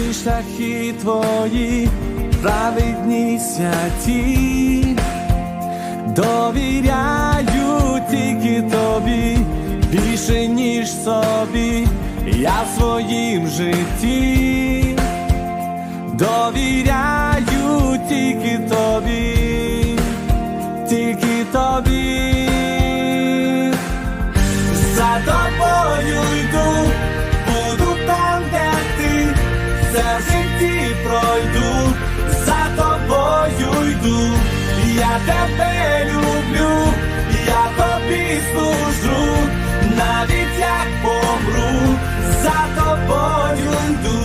всі шляхи твої, праведні святі, довіряю тільки тобі, більше ніж собі, я в своїм житті, довіряю тільки тобі, тільки тобі. За тобою йду, в житті пройду, за тобою йду, я тебе люблю, я тобі служу, навіть як помру, за тобою йду.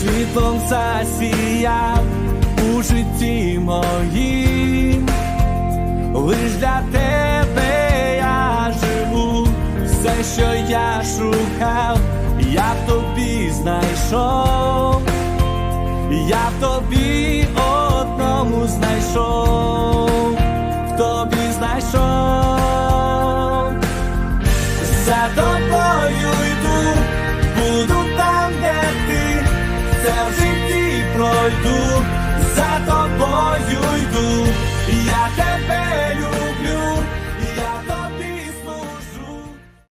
світлом засіяв у житті моїм, лиш для тебе я живу, все, що я шукав, я тобі знайшов, я тобі одному знайшов, в тобі знайшов. За тобою йду, буду там, де ти, все в житті пройду, за тобою йду,